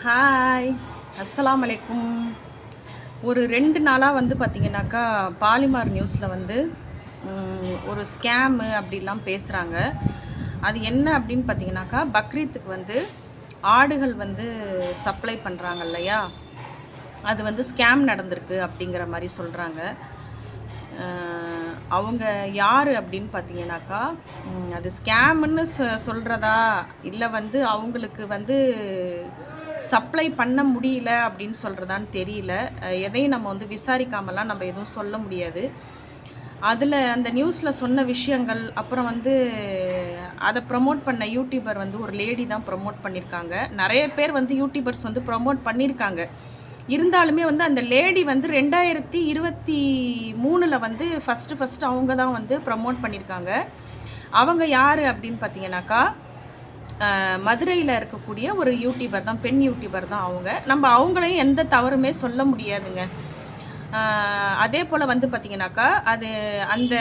Hi அஸ்லாம் அலைக்கும் ஒரு ரெண்டு நாளாக வந்து பார்த்தீங்கன்னாக்கா பாலிமார் நியூஸில் வந்து ஒரு ஸ்கேமு அப்படிலாம் பேசுகிறாங்க அது என்ன அப்படின்னு பார்த்தீங்கன்னாக்கா பக்ரீத்துக்கு வந்து ஆடுகள் வந்து சப்ளை பண்ணுறாங்க இல்லையா? அது வந்து ஸ்கேம் நடந்திருக்கு அப்படிங்கிற மாதிரி சொல்கிறாங்க அவங்க யார் அப்படின்னு பார்த்தீங்கன்னாக்கா அது ஸ்கேம்னு சொ சொல்கிறதா இல்லை வந்து அவங்களுக்கு வந்து சப்ளை பண்ண முடியல அப்படின்னு சொல்கிறதான்னு தெரியல. எதையும் நம்ம வந்து விசாரிக்காமலாம் நம்ம எதுவும் சொல்ல முடியாது. அதில் அந்த நியூஸில் சொன்ன விஷயங்கள் அப்புறம் வந்து அதை ப்ரமோட் பண்ண யூடியூபர் வந்து ஒரு லேடி தான் ப்ரமோட் பண்ணியிருக்காங்க நிறைய பேர் வந்து யூடியூபர்ஸ் வந்து ப்ரமோட் பண்ணியிருக்காங்க இருந்தாலுமே வந்து அந்த லேடி வந்து ரெண்டாயிரத்தி இருபத்தி மூணில் வந்து ஃபஸ்ட்டு ஃபஸ்ட்டு அவங்க தான் வந்து ப்ரமோட் பண்ணியிருக்காங்க அவங்க யார் அப்படின்னு பார்த்தீங்கன்னாக்கா மதுரையில் இருக்கக்கூடிய ஒரு யூடியூபர் தான் பெண் யூடியூபர் தான் அவங்க. நம்ம அவங்களையும் எந்த தவறுமே சொல்ல முடியாதுங்க. அதே போல் வந்து பார்த்திங்கனாக்கா அது அந்த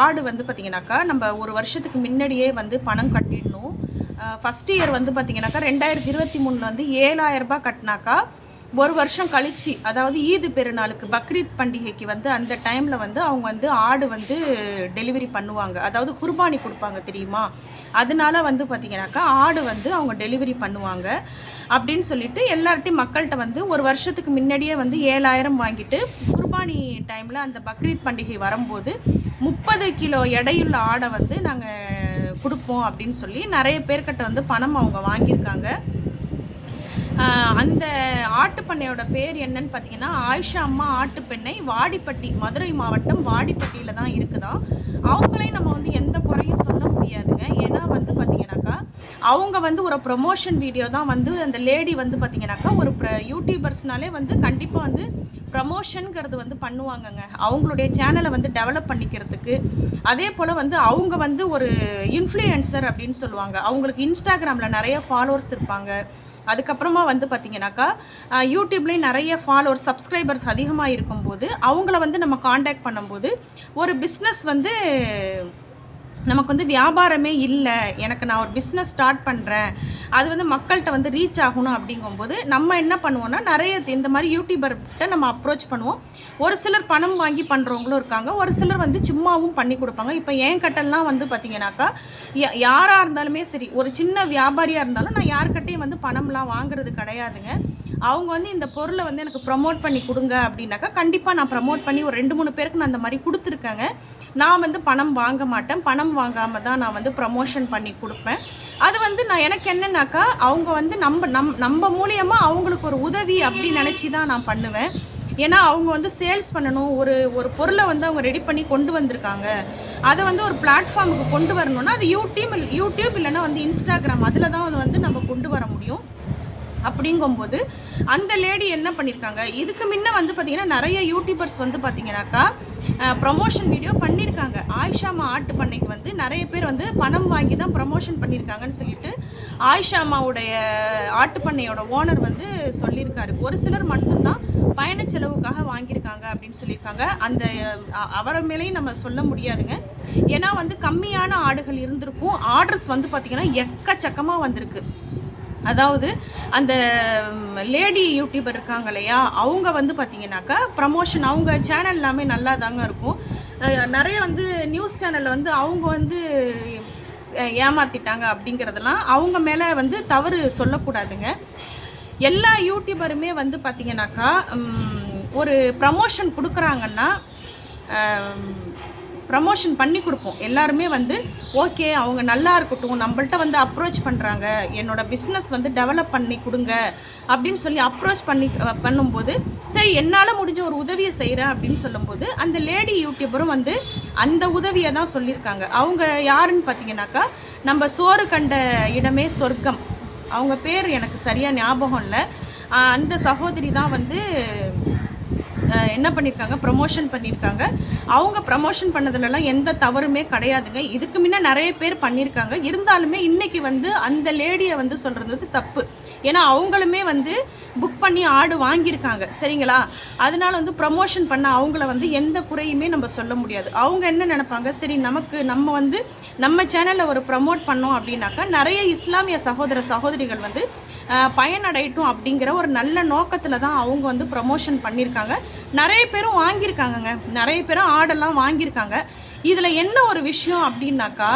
ஆடு வந்து பார்த்திங்கனாக்கா நம்ம ஒரு வருஷத்துக்கு முன்னாடியே வந்து பணம் கட்டிடணும். ஃபஸ்ட் இயர் வந்து பார்த்திங்கனாக்கா ரெண்டாயிரத்தி இருபத்தி மூணில் வந்து ஏழாயிரம் ரூபாய் கட்டினாக்கா ஒரு வருஷம் கழிச்சு அதாவது ஈது பெருநாளுக்கு பக்ரீத் பண்டிகைக்கு வந்து அந்த டைமில் வந்து அவங்க வந்து ஆடு வந்து டெலிவரி பண்ணுவாங்க. அதாவது குர்பானி கொடுப்பாங்க தெரியுமா? அதனால வந்து பார்த்திங்கனாக்கா ஆடு வந்து அவங்க டெலிவரி பண்ணுவாங்க. அப்படின்னு சொல்லிட்டு எல்லார்ட்டையும் மக்கள்கிட்ட வந்து ஒரு வருஷத்துக்கு முன்னாடியே வந்து ஏழாயிரம் வாங்கிட்டு குர்பானி டைமில் அந்த பக்ரீத் பண்டிகை வரும்போது முப்பது கிலோ எடையுள்ள ஆடை வந்து நாங்கள் கொடுப்போம் அப்படின்னு சொல்லி நிறைய பேர்கிட்ட வந்து பணம் அவங்க வாங்கியிருக்காங்க. அந்த ஆட்டுப்பண்ணையோட பேர் என்னன்னு பார்த்தீங்கன்னா ஆயிஷா அம்மா ஆட்டுப்பெண்ணை வாடிப்பட்டி மதுரை மாவட்டம் வாடிப்பட்டியில் தான் இருக்குதான் அவங்களையும் நம்ம வந்து எந்த குறையும் சொல்ல முடியாதுங்க. ஏன்னா வந்து பார்த்தீங்கன்னாக்கா அவங்க வந்து ஒரு ப்ரொமோஷன் வீடியோ தான் வந்து அந்த லேடி வந்து பார்த்தீங்கன்னாக்கா ஒரு ப்ர யூடியூபர்ஸ்னாலே வந்து கண்டிப்பாக வந்து ப்ரமோஷனுங்கிறது வந்து பண்ணுவாங்கங்க. அவங்களுடைய சேனலை வந்து டெவலப் பண்ணிக்கிறதுக்கு. அதே போல் வந்து அவங்க வந்து ஒரு இன்ஃப்ளூயன்சர் அப்படின்னு சொல்லுவாங்க. அவங்களுக்கு இன்ஸ்டாகிராமில் நிறைய ஃபாலோவர்ஸ் இருப்பாங்க. அதுக்கப்புறமா வந்து பார்த்தீங்கன்னாக்கா யூடியூப்லேயும் நிறைய ஃபாலோவர் சப்ஸ்கிரைபர்ஸ் அதிகமாக இருக்கும்போது அவங்கள வந்து நம்ம காண்டாக்ட் பண்ணும்போது ஒரு பிஸ்னஸ் வந்து நமக்கு வந்து வியாபாரமே இல்லை. எனக்கு நான் ஒரு பிஸ்னஸ் ஸ்டார்ட் பண்ணுறேன் அது வந்து மக்கள்கிட்ட வந்து ரீச் ஆகணும் அப்படிங்கும்போது நம்ம என்ன பண்ணுவோம்னா நிறைய இந்த மாதிரி யூடியூபர்கிட்ட நம்ம அப்ரோச் பண்ணுவோம். ஒரு சிலர் பணம் வாங்கி பண்ணுறவங்களும் இருக்காங்க. ஒரு சிலர் வந்து சும்மாவும் பண்ணி கொடுப்பாங்க. இப்போ என் கட்டெல்லாம் வந்து பார்த்தீங்கன்னாக்கா யா- யாராக இருந்தாலுமே சரி ஒரு சின்ன வியாபாரியாக இருந்தாலும் நான் யார்கிட்டையும் வந்து பணம்லாம் வாங்குறது கிடையாதுங்க. அவங்க வந்து இந்த பொருளை வந்து எனக்கு ப்ரமோட் பண்ணி கொடுங்க அப்படின்னாக்கா கண்டிப்பாக நான் ப்ரமோட் பண்ணி ஒரு ரெண்டு மூணு பேருக்கு நான் அந்த மாதிரி கொடுத்துருக்கேங்க. நான் வந்து பணம் வாங்க மாட்டேன். பணம் வாங்காமல் தான் நான் வந்து ப்ரமோஷன் பண்ணி கொடுப்பேன். அது வந்து நான் எனக்கு என்னன்னாக்கா அவங்க வந்து நம்ம நம் நம்ம மூலியமாக அவங்களுக்கு ஒரு உதவி அப்படி நினச்சி தான் நான் பண்ணுவேன். ஏன்னா அவங்க வந்து சேல்ஸ் பண்ணணும். ஒரு ஒரு பொருளை வந்து அவங்க ரெடி பண்ணி கொண்டு வந்திருக்காங்க. அதை வந்து ஒரு பிளாட்ஃபார்முக்கு கொண்டு வரணும்னா அது யூடியூப் யூடியூப் இல்லைன்னா வந்து இன்ஸ்டாகிராம் அதில் தான் அது வந்து நம்ம கொண்டு வர முடியும். அப்படிங்கும்போது அந்த லேடி என்ன பண்ணியிருக்காங்க இதுக்கு முன்ன வந்து பார்த்தீங்கன்னா நிறைய யூடியூபர்ஸ் வந்து பார்த்தீங்கன்னாக்கா ப்ரமோஷன் வீடியோ பண்ணியிருக்காங்க ஆயிஷாமா ஆட்டு பண்ணைக்கு வந்து நிறைய பேர் வந்து பணம் வாங்கி தான் ப்ரமோஷன் பண்ணியிருக்காங்கன்னு சொல்லிட்டு ஆயிஷாமாவுடைய ஆட்டு பண்ணையோட ஓனர் வந்து சொல்லியிருக்காரு. ஒரு சிலர் மட்டும்தான் பயண செலவுக்காக வாங்கியிருக்காங்க அப்படின்னு சொல்லியிருக்காங்க. அந்த அவரை மேலேயும் நம்ம சொல்ல முடியாதுங்க. ஏன்னா வந்து கம்மியான ஆடுகள் இருந்திருக்கும். ஆர்டர்ஸ் வந்து பார்த்திங்கன்னா எக்கச்சக்கமாக வந்திருக்கு. அதாவது அந்த லேடி யூடியூபர் இருக்காங்க இல்லையா அவங்க வந்து பார்த்தீங்கன்னாக்கா ப்ரமோஷன் அவங்க சேனல் எல்லாமே நல்லா தாங்க இருக்கும் நிறைய வந்து நியூஸ் சேனலில் வந்து அவங்க வந்து ஏமாற்றிட்டாங்க ஏமாத்திட்டாங்க அப்படிங்கிறதெல்லாம் அவங்க மேலே வந்து தவறு சொல்லக்கூடாதுங்க. எல்லா யூடியூபருமே வந்து பார்த்தீங்கன்னாக்கா ஒரு ப்ரமோஷன் கொடுக்குறாங்கன்னா ப்ரமோஷன் பண்ணி கொடுப்போம். எல்லாருமே வந்து ஓகே அவங்க நல்லா இருக்கட்டும் நம்மள்ட்ட வந்து அப்ரோச் பண்ணுறாங்க என்னோட பிஸ்னஸ் வந்து டெவலப் பண்ணி கொடுங்க அப்படின்னு சொல்லி அப்ரோச் பண்ணி பண்ணும்போது சரி என்னால் முடிஞ்ச ஒரு உதவியை செய்கிறேன் அப்படின்னு சொல்லும்போது அந்த லேடி யூடியூபரும் வந்து அந்த உதவியை தான் சொல்லியிருக்காங்க. அவங்க யாருன்னு பார்த்தீங்கன்னாக்கா நம்ம சோறு கண்ட இடமே சொர்க்கம். அவங்க பேர் எனக்கு சரியாக ஞாபகம் இல்லை. அந்த சகோதரி தான் வந்து என்ன பண்ணியிருக்காங்க ப்ரமோஷன் பண்ணியிருக்காங்க அவங்க ப்ரமோஷன் பண்ணதுலலாம் எந்த தவறுமே கிடையாதுங்க. இதுக்கு முன்னே நிறைய பேர் பண்ணியிருக்காங்க இருந்தாலுமே இன்றைக்கி வந்து அந்த லேடியை வந்து சொல்கிறது தப்பு. ஏன்னா அவங்களுமே வந்து புக் பண்ணி ஆடு வாங்கியிருக்காங்க. சரிங்களா? அதனால் வந்து ப்ரமோஷன் பண்ண அவங்கள வந்து எந்த குறையுமே நம்ம சொல்ல முடியாது. அவங்க என்ன நினைப்பாங்க? சரி நமக்கு நம்ம வந்து நம்ம சேனலில் ஒரு ப்ரமோட் பண்ணோம் அப்படின்னாக்கா நிறைய இஸ்லாமிய சகோதர சகோதரிகள் வந்து பயனடையட்டும் அப்படிங்கிற ஒரு நல்ல நோக்கத்தில் தான் அவங்க வந்து ப்ரமோஷன் பண்ணியிருக்காங்க. நிறைய பேரும் வாங்கியிருக்காங்கங்க. நிறைய பேரும் ஆடெல்லாம் வாங்கியிருக்காங்க. இதில் என்ன ஒரு விஷயம் அப்படின்னாக்கா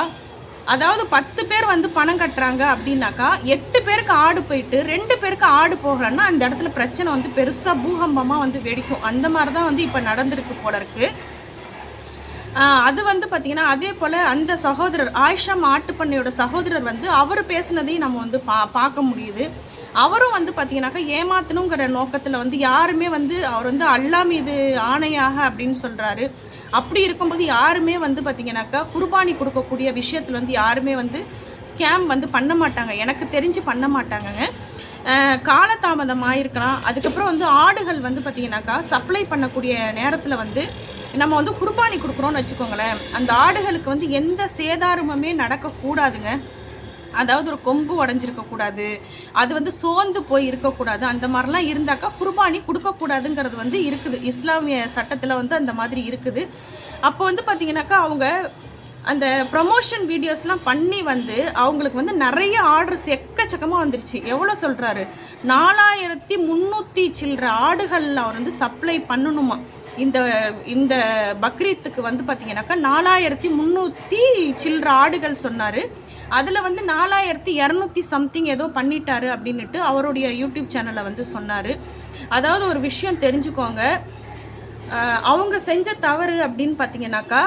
அதாவது பத்து பேர் வந்து பணம் கட்டுறாங்க அப்படின்னாக்கா எட்டு பேருக்கு ஆடு போயிட்டு ரெண்டு பேருக்கு ஆடு போகலன்னா அந்த இடத்துல பிரச்சனை வந்து பெருசாக பூகம்பமாக வந்து வெடிக்கும். அந்த மாதிரி தான் வந்து இப்போ நடந்திருக்கு போல இருக்குது அது வந்து பார்த்தீங்கன்னா அதே போல் அந்த சகோதரர் ஆயிஷா மாட்டுப்பண்ணையோட சகோதரர் வந்து அவர் பேசினதையும் நம்ம வந்து பா பார்க்க முடியுது. அவரும் வந்து பார்த்தீங்கன்னாக்கா ஏமாத்தணுங்கிற நோக்கத்தில் வந்து யாருமே வந்து அவர் வந்து அல்லா மீது ஆணையாக அப்படின்னு சொல்கிறாரு அப்படி இருக்கும்போது யாருமே வந்து பார்த்தீங்கன்னாக்கா குர்பானி கொடுக்கக்கூடிய விஷயத்தில் வந்து யாருமே வந்து ஸ்கேம் வந்து பண்ண மாட்டாங்க. எனக்கு தெரிஞ்சு பண்ண மாட்டாங்கங்க. காலதாமதம் ஆயிருக்கலாம் அதுக்கப்புறம் வந்து ஆடுகள் வந்து பார்த்திங்கனாக்கா சப்ளை பண்ணக்கூடிய நேரத்தில் வந்து நம்ம வந்து குர்பானி கொடுக்குறோம்னு வச்சுக்கோங்களேன். அந்த ஆடுகளுக்கு வந்து எந்த சேதாரமுமே நடக்கக்கூடாதுங்க அதாவது ஒரு கொம்பு உடஞ்சிருக்கக்கூடாது அது வந்து சோர்ந்து போய் இருக்கக்கூடாது அந்த மாதிரிலாம் இருந்தாக்கா குர்பானி கொடுக்கக்கூடாதுங்கிறது வந்து இருக்குது. இஸ்லாமிய சட்டத்தில் வந்து அந்த மாதிரி இருக்குது. அப்போ வந்து பார்த்தீங்கன்னாக்கா அவங்க அந்த ப்ரமோஷன் வீடியோஸ்லாம் பண்ணி வந்து அவங்களுக்கு வந்து நிறைய ஆர்டர்ஸ் எக்கச்சக்கமாக வந்துருச்சு. எவ்வளோ சொல்கிறாரு நாலாயிரத்தி முந்நூற்றி சில்லற ஆடுகளில் அவர் வந்து சப்ளை பண்ணணுமா? இந்த இந்த பக்ரீத்துக்கு வந்து பார்த்தீங்கன்னாக்கா நாலாயிரத்தி முந்நூற்றி சில்லற ஆடுகள் சொன்னார். அதில் வந்து நாலாயிரத்தி இரநூத்தி சம்திங் ஏதோ பண்ணிட்டாரு அப்படின்னுட்டு அவருடைய யூடியூப் சேனலில் வந்து சொன்னார். அதாவது ஒரு விஷயம் தெரிஞ்சுக்கோங்க. அவங்க செஞ்ச தவறு அப்படின்னு பார்த்தீங்கன்னாக்கா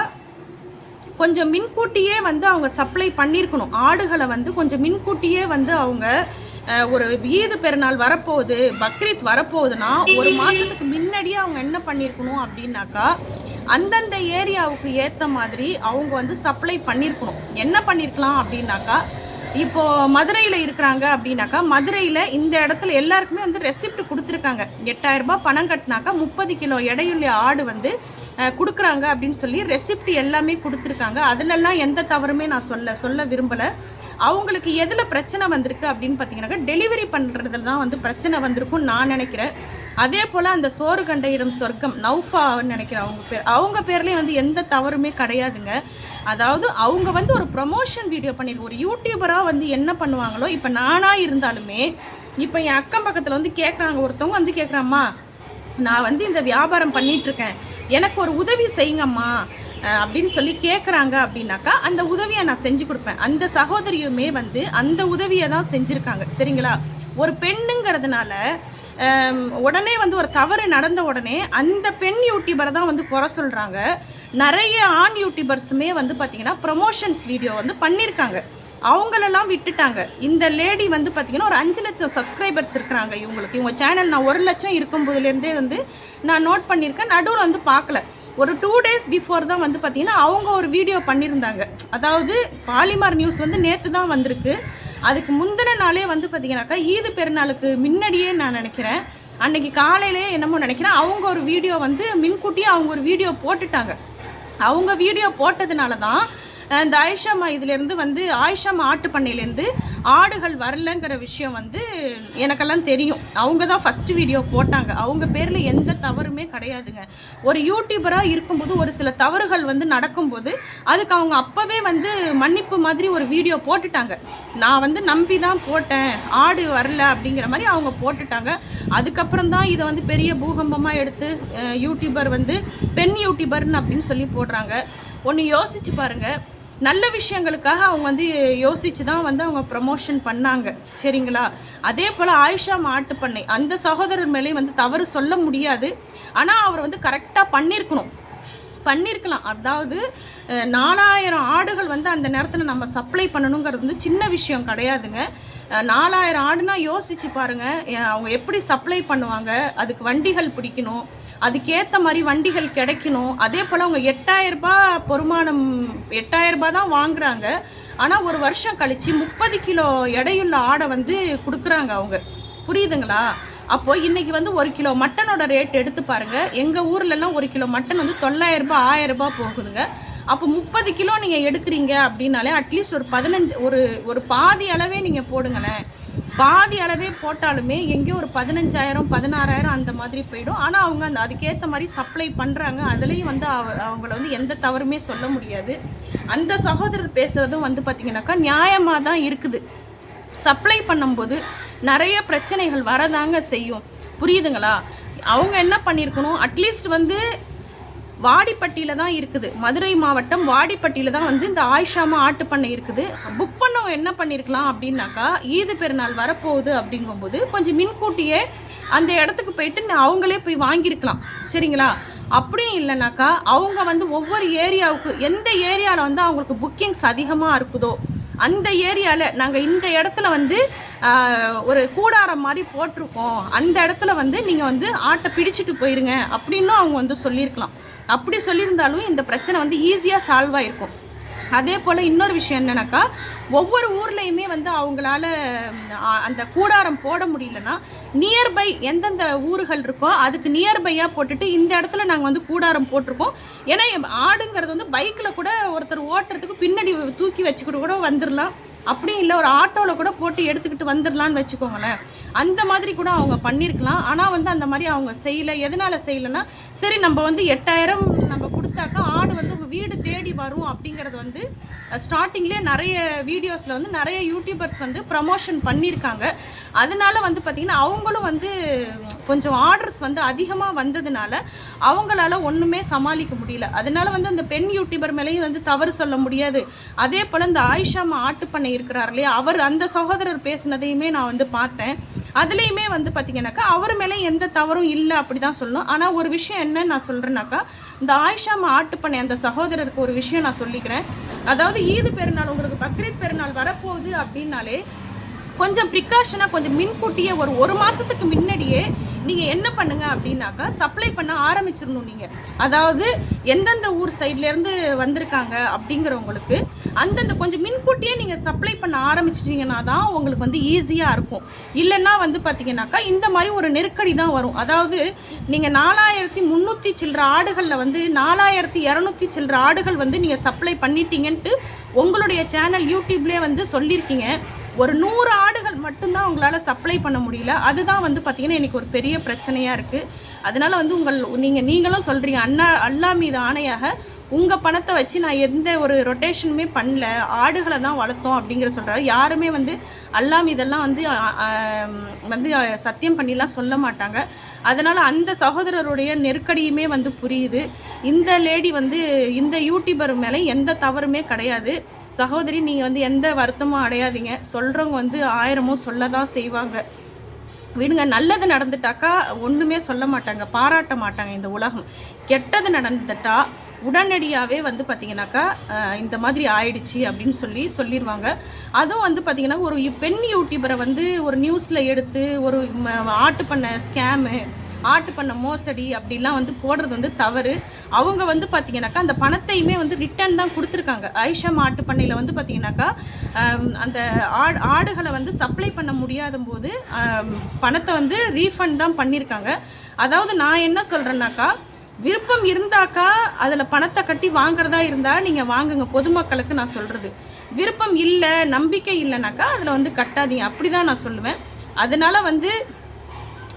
கொஞ்சம் மின்கூட்டியே வந்து அவங்க சப்ளை பண்ணியிருக்கணும் ஆடுகளை வந்து கொஞ்சம் மின்கூட்டியே வந்து அவங்க ஒரு ஈது பெருநாள் வரப்போகுது பக்ரீத் வரப்போகுதுன்னா ஒரு மாதத்துக்கு முன்னாடியே அவங்க என்ன பண்ணியிருக்கணும் அப்படின்னாக்கா அந்தந்த ஏரியாவுக்கு ஏற்ற மாதிரி அவங்க வந்து சப்ளை பண்ணியிருக்கணும் என்ன பண்ணியிருக்கலாம் அப்படின்னாக்கா இப்போது மதுரையில் இருக்கிறாங்க அப்படின்னாக்கா மதுரையில் இந்த இடத்துல எல்லாருக்குமே வந்து ரெசிப்ட் கொடுத்துருக்காங்க. எட்டாயிரம் ரூபாய் பணம் கட்டினாக்கா முப்பது கிலோ எடையுள்ள ஆடு வந்து கொடுக்குறாங்க அப்படின்னு சொல்லி ரெசிப்ட் எல்லாமே கொடுத்துருக்காங்க. அதிலெல்லாம் எந்த தவறுமே நான் சொல்ல சொல்ல விரும்பலை. அவங்களுக்கு எதில் பிரச்சனை வந்திருக்கு அப்படின்னு பார்த்தீங்கன்னாக்கா டெலிவரி பண்ணுறதுல தான் வந்து பிரச்சனை வந்திருக்கும்னு நான் நினைக்கிறேன். அதே போல் அந்த சோறு கண்டையிடும் சொர்க்கம் நௌஃபான்னு நினைக்கிறேன் அவங்க பேர் அவங்க பேர்லேயும் வந்து எந்த தவறுமே கிடையாதுங்க. அதாவது அவங்க வந்து ஒரு ப்ரொமோஷன் வீடியோ பண்ணியிருக்கோம் ஒரு யூடியூபராக வந்து என்ன பண்ணுவாங்களோ இப்போ நானாக இருந்தாலுமே இப்போ என் அக்கம் பக்கத்தில் வந்து கேட்குறாங்க ஒருத்தவங்க வந்து கேட்குறாம்மா நான் வந்து இந்த வியாபாரம் பண்ணிகிட்ருக்கேன் எனக்கு ஒரு உதவி செய்யுங்கம்மா. அப்படின்னு சொல்லி கேட்குறாங்க அப்படின்னாக்கா அந்த உதவியை நான் செஞ்சு கொடுப்பேன். அந்த சகோதரியுமே வந்து அந்த உதவியை தான் செஞ்சுருக்காங்க. சரிங்களா? ஒரு பெண்ணுங்கிறதுனால உடனே வந்து ஒரு தவறு நடந்த உடனே அந்த பெண் யூடியூபரை தான் வந்து குறை சொல்கிறாங்க நிறைய ஆண் யூடியூபர்ஸுமே வந்து பார்த்திங்கன்னா ப்ரமோஷன்ஸ் வீடியோ வந்து பண்ணியிருக்காங்க அவங்களெல்லாம் விட்டுட்டாங்க. இந்த லேடி வந்து பார்த்தீங்கன்னா ஒரு அஞ்சு லட்சம் சப்ஸ்கிரைபர்ஸ் இருக்கிறாங்க இவங்களுக்கு. இவங்க சேனல் நான் ஒரு லட்சம் இருக்கும்போதுலேருந்தே வந்து நான் நோட் பண்ணியிருக்கேன். நடுவில் வந்து பார்க்கல. ஒரு டூ டேஸ் பிஃபோர் தான் வந்து பார்த்தீங்கன்னா அவங்க ஒரு வீடியோ பண்ணியிருந்தாங்க. அதாவது பாலிமார் நியூஸ் வந்து நேற்று தான் வந்திருக்கு. அதுக்கு முந்தின நாளே வந்து பார்த்தீங்கன்னாக்கா ஈது பெருநாளுக்கு முன்னாடியே நான் நினைக்கிறேன். அன்னைக்கு காலையிலே என்னமோ நினைக்கிறேன் அவங்க ஒரு வீடியோ வந்து முன்கூட்டியே அவங்க ஒரு வீடியோ போட்டுட்டாங்க. அவங்க வீடியோ போட்டதுனால தான் இந்த ஆயிஷாமா இதுலேருந்து வந்து ஆயிஷாமா ஆட்டு பண்ணையிலேருந்து ஆடுகள் வரலங்கிற விஷயம் வந்து எனக்கெல்லாம் தெரியும். அவங்க தான் ஃபஸ்ட்டு வீடியோ போட்டாங்க. அவங்க பேரில் எந்த தவறுமே கிடையாதுங்க. ஒரு யூடியூபராக இருக்கும்போது ஒரு சில தவறுகள் வந்து நடக்கும்போது அதுக்கு அவங்க அப்போவே வந்து மன்னிப்பு மாதிரி ஒரு வீடியோ போட்டுட்டாங்க. நான் வந்து நம்பி தான் போட்டேன். ஆடு வரல அப்படிங்கிற மாதிரி அவங்க போட்டுட்டாங்க. அதுக்கப்புறம் தான் இதை வந்து பெரிய பூகம்பமாக எடுத்து யூடியூபர் வந்து பெண் யூடியூபர்னு அப்படின்னு சொல்லி போடுறாங்க. ஒன்று யோசிச்சு பாருங்கள் நல்ல விஷயங்களுக்காக அவங்க வந்து யோசிச்சு தான் வந்து அவங்க ப்ரமோஷன் பண்ணாங்க. சரிங்களா? அதே போல் ஆயிஷா மாட்டு பண்ணை. அந்த சகோதரர் மேலேயும் வந்து தவறு சொல்ல முடியாது. ஆனால் அவர் வந்து கரெக்டாக பண்ணியிருக்கணும் பண்ணியிருக்கலாம் அதாவது நாலாயிரம் ஆடுகள் வந்து அந்த நேரத்தில் நம்ம சப்ளை பண்ணணுங்கிறது வந்து சின்ன விஷயம் கிடையாதுங்க. நாலாயிரம் ஆடுனா யோசிச்சு பாருங்க அவங்க எப்படி சப்ளை பண்ணுவாங்க அதுக்கு வண்டிகள் பிடிக்கணும் அதுக்கேற்ற மாதிரி வண்டிகள் கிடைக்கணும். அதே போல் அவங்க எட்டாயிரம் ரூபாய் பொறுமானம் எட்டாயிரரூபா தான் வாங்குறாங்க. ஆனால் ஒரு வருஷம் கழித்து முப்பது கிலோ எடையுள்ள ஆடை வந்து கொடுக்குறாங்க அவங்க. புரியுதுங்களா? அப்போது இன்றைக்கி வந்து ஒரு கிலோ மட்டனோட ரேட் எடுத்து பாருங்கள் எங்கள் ஊர்ல ஒரு கிலோ மட்டன் வந்து தொள்ளாயிரம் ரூபாய் போகுதுங்க. அப்போ முப்பது கிலோ நீங்கள் எடுக்கிறீங்க அப்படின்னாலே அட்லீஸ்ட் ஒரு பதினஞ்சு ஒரு ஒரு பாதி அளவே நீங்கள் போடுங்களேன். பாதி அளவே போட்டாலுமே எங்கேயோ ஒரு பதினஞ்சாயிரம் பதினாறாயிரம் அந்த மாதிரி போயிடும். ஆனால் அவங்க அந்த அதுக்கேற்ற மாதிரி சப்ளை பண்ணுறாங்க அதுலேயும் வந்து அவ அவங்கள வந்து எந்த தவறுமே சொல்ல முடியாது. அந்த சகோதரர் பேசுகிறதும் வந்து பார்த்திங்கனாக்கா நியாயமாக தான் இருக்குது. சப்ளை பண்ணும்போது நிறைய பிரச்சனைகள் வரதாங்க செய்யும். புரியுதுங்களா? அவங்க என்ன பண்ணியிருக்கணும் அட்லீஸ்ட் வந்து வாடிப்பட்டியில் தான் இருக்குது. மதுரை மாவட்டம் வாடிப்பட்டியில் தான் வந்து இந்த ஆயிஷாமா ஆட்டு பண்ணை இருக்குது. புக் பண்ணவங்க என்ன பண்ணியிருக்கலாம் அப்படின்னாக்கா ஈது பெருநாள் வரப்போகுது அப்படிங்கும்போது கொஞ்சம் மின்கூட்டியே அந்த இடத்துக்கு போயிட்டு அவங்களே போய் வாங்கியிருக்கலாம். சரிங்களா? அப்படியும் இல்லைனாக்கா அவங்க வந்து ஒவ்வொரு ஏரியாவுக்கு எந்த ஏரியாவில் வந்து அவங்களுக்கு புக்கிங்ஸ் அதிகமாக இருக்குதோ அந்த ஏரியாவில் நாங்கள் இந்த இடத்துல வந்து ஒரு கூடாரம் மாதிரி போட்டிருக்கோம். அந்த இடத்துல வந்து நீங்கள் வந்து ஆட்டை பிடிச்சிட்டு போயிருங்க. அப்படின்னும் அவங்க வந்து சொல்லியிருக்கலாம். அப்படி சொல்லியிருந்தாலும் இந்த பிரச்சனை வந்து ஈஸியாக சால்வ் ஆகிருக்கும் அதே போல் இன்னொரு விஷயம் என்னென்னாக்கா ஒவ்வொரு ஊர்லேயுமே வந்து அவங்களால அந்த கூடாரம் போட முடியலன்னா நியர்பை எந்தெந்த ஊர்கள் இருக்கோ அதுக்கு நியர்பையாக போட்டுட்டு இந்த இடத்துல நாங்கள் வந்து கூடாரம் போட்டிருக்கோம். ஏன்னா ஆடுங்கிறது வந்து பைக்கில் கூட ஒருத்தர் ஓட்டுறதுக்கு பின்னாடி தூக்கி வச்சுக்கிட்டு கூட வந்துடலாம் அப்படியும் இல்லை ஒரு ஆட்டோவில் கூட போட்டு எடுத்துக்கிட்டு வந்துடலான்னு வச்சுக்கோங்களேன். அந்த மாதிரி கூட அவங்க பண்ணியிருக்கலாம் ஆனால் வந்து அந்த மாதிரி அவங்க செய்யலை. எதனால் செய்யலைன்னா சரி நம்ம வந்து எட்டாயிரம் நம்ம கொடுத்தாக்கா ஆடு வந்து வீடு தேடி வரும் அப்படிங்கிறது வந்து ஸ்டார்டிங்லேயே நிறைய வீடியோஸில் வந்து நிறைய யூடியூபர்ஸ் வந்து ப்ரமோஷன் பண்ணியிருக்காங்க. அதனால வந்து பார்த்திங்கன்னா அவங்களும் வந்து கொஞ்சம் ஆர்டர்ஸ் வந்து அதிகமாக வந்ததுனால அவங்களால ஒன்றுமே சமாளிக்க முடியல. அதனால வந்து அந்த பெண் யூடியூபர் மேலேயும் வந்து தவறு சொல்ல முடியாது. அதே போல் இந்த ஆயிஷாமா ஆட்டுப்பண்ணை இருக்கிறார் இல்லையா அவர் அந்த சகோதரர் பேசினதையுமே நான் வந்து பார்த்தேன். அதுலேயுமே வந்து பார்த்தீங்கன்னாக்கா அவர் மேலே எந்த தவறும் இல்லை அப்படி தான் சொல்லணும். ஆனால் ஒரு விஷயம் என்ன நான் சொல்கிறேன்னாக்கா இந்த ஆயிஷாமா ஆட்டுப்பண்ணை அந்த சகோதரருக்கு ஒரு விஷயம் நான் சொல்லிக்கிறேன். அதாவது ஈது பெருநாள் உங்களுக்கு பக்ரீத் பெருநாள் வரப்போகுது அப்படின்னாலே கொஞ்சம் ப்ரிகாஷனாக கொஞ்சம் முன்கூட்டியே ஒரு ஒரு மாதத்துக்கு முன்னாடியே நீங்கள் என்ன பண்ணுங்க அப்படின்னாக்கா சப்ளை பண்ண ஆரம்பிச்சிடணும் நீங்கள் அதாவது எந்தெந்த ஊர் சைட்லேருந்து வந்திருக்காங்க அப்படிங்கிறவங்களுக்கு அந்தந்த கொஞ்சம் முன்கூட்டியே நீங்கள் சப்ளை பண்ண ஆரம்பிச்சிட்டிங்கன்னா தான் உங்களுக்கு வந்து ஈஸியாக இருக்கும். இல்லைன்னா வந்து பார்த்தீங்கன்னாக்கா இந்த மாதிரி ஒரு நெருக்கடி தான் வரும். அதாவது நீங்கள் நாலாயிரத்தி முந்நூற்றி சில்லற ஆடுகளில் வந்து நாலாயிரத்தி இரநூத்தி சில்லற ஆடுகள் வந்து நீங்கள் சப்ளை பண்ணிட்டீங்கன்ட்டு உங்களுடைய சேனல் யூடியூப்லேயே வந்து சொல்லியிருக்கீங்க. ஒரு நூறு ஆடுகள் மட்டும்தான் உங்களால் சப்ளை பண்ண முடியல. அதுதான் வந்து பார்த்திங்கன்னா எனக்கு ஒரு பெரிய பிரச்சனையாக இருக்குது அதனால் வந்து உங்கள் நீங்கள் நீங்களும் சொல்கிறீங்க அண்ணா அல்லா மீது ஆணையாக உங்கள் பணத்தை வச்சு நான் எந்த ஒரு ரொட்டேஷனுமே பண்ணல. ஆடுகளை தான் வளர்த்தோம் அப்படிங்கிற சொல்கிறாரு யாருமே வந்து அல்லா மீதெல்லாம் வந்து வந்து சத்தியம் பண்ணிலாம் சொல்ல மாட்டாங்க. அதனால் அந்த சகோதரருடைய நெருக்கடியுமே வந்து புரியுது. இந்த லேடி வந்து இந்த யூடியூபர் மேலே எந்த தவறுமே கிடையாது. சகோதரி நீங்கள் வந்து எந்த வருத்தமும் அடையாதீங்க. சொல்கிறவங்க வந்து ஆயிரமும் சொல்ல தான் செய்வாங்க. விடுங்க நல்லது நடந்துட்டாக்கா ஒன்றுமே சொல்ல மாட்டாங்க பாராட்ட மாட்டாங்க இந்த உலகம். கெட்டது நடந்துட்டா உடனடியாகவே வந்து பார்த்திங்கனாக்கா இந்த மாதிரி ஆயிடுச்சு அப்படின்னு சொல்லி சொல்லிடுவாங்க அதுவும் வந்து பார்த்திங்கன்னா ஒரு பெண் யூடியூபரை வந்து ஒரு நியூஸில் எடுத்து ஒரு ஆட்டு பண்ண ஸ்கேமு ஆட்டு பண்ண மோசடி அப்படிலாம் வந்து போடுறது வந்து தவறு. அவங்க வந்து பார்த்தீங்கன்னாக்கா அந்த பணத்தையுமே வந்து ரிட்டர்ன் தான் கொடுத்துருக்காங்க. ஐஷம் ஆட்டு பண்ணையில் வந்து பார்த்தீங்கன்னாக்கா அந்த ஆடு ஆடுகளை வந்து சப்ளை பண்ண முடியாத போது பணத்தை வந்து ரீஃபண்ட் தான் பண்ணியிருக்காங்க அதாவது நான் என்ன சொல்கிறேன்னாக்கா விருப்பம் இருந்தாக்கா அதில் பணத்தை கட்டி வாங்குறதா இருந்தால் நீங்கள் வாங்குங்க. பொதுமக்களுக்கு நான் சொல்கிறது விருப்பம் இல்லை நம்பிக்கை இல்லைனாக்கா அதில் வந்து கட்டாதீங்க. அப்படி தான் நான் சொல்லுவேன். அதனால் வந்து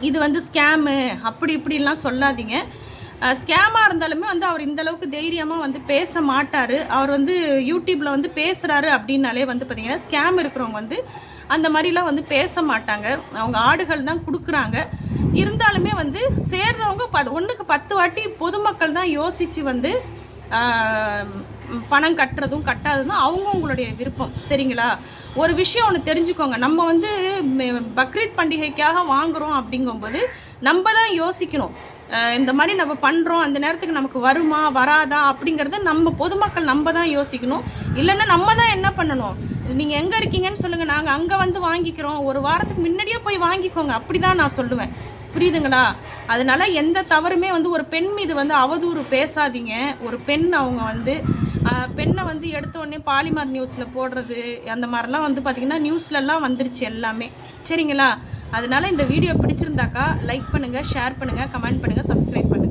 இது வந்து ஸ்கேமு அப்படி இப்படிலாம் சொல்லாதீங்க. ஸ்கேமாக இருந்தாலுமே வந்து அவர் இந்தளவுக்கு தைரியமாக வந்து பேச மாட்டார். அவர் வந்து யூடியூப்பில் வந்து பேசுகிறாரு அப்படின்னாலே வந்து பார்த்திங்கன்னா ஸ்கேம் இருக்கிறவங்க வந்து அந்த மாதிரிலாம் வந்து பேச மாட்டாங்க. அவங்க ஆடுகள் தான் கொடுக்குறாங்க. இருந்தாலுமே வந்து சேர்றவங்க ப ஒன்றுக்கு பத்து வாட்டி பொதுமக்கள் தான் யோசித்து வந்து பணம் கட்டுறதும் கட்டாததும் அவங்கவுங்களுடைய விருப்பம். சரிங்களா? ஒரு விஷயம் ஒன்று தெரிஞ்சுக்கோங்க. நம்ம வந்து பக்ரீத் பண்டிகைக்காக வாங்குகிறோம் அப்படிங்கும்போது நம்ம தான் யோசிக்கணும். இந்த மாதிரி நம்ம பண்ணுறோம் அந்த நேரத்துக்கு நமக்கு வருமா வராதா அப்படிங்கிறத நம்ம பொதுமக்கள் நம்ம தான் யோசிக்கணும். இல்லைன்னா நம்ம தான் என்ன பண்ணணும்? நீங்கள் எங்கே இருக்கீங்கன்னு சொல்லுங்கள் நாங்கள் அங்கே வந்து வாங்கிக்கிறோம். ஒரு வாரத்துக்கு முன்னாடியே போய் வாங்கிக்கோங்க. அப்படி தான் நான் சொல்லுவேன். புரியுதுங்களா? அதனால எந்த தவறுமே வந்து ஒரு பெண் மீது வந்து அவதூறு பேசாதீங்க. ஒரு பெண் அவங்க வந்து பெண்ணை வந்து எடுத்த உடனே பாலிமர் நியூஸில் போடுறது அந்த மாதிரிலாம் வந்து பார்த்திங்கன்னா நியூஸ்லலாம் வந்துருச்சு எல்லாமே. சரிங்களா? அதனால இந்த வீடியோ பிடிச்சிருந்தாக்கா லைக் பண்ணுங்கள் ஷேர் பண்ணுங்கள் கமெண்ட் பண்ணுங்கள் சப்ஸ்கிரைப் பண்ணுங்கள்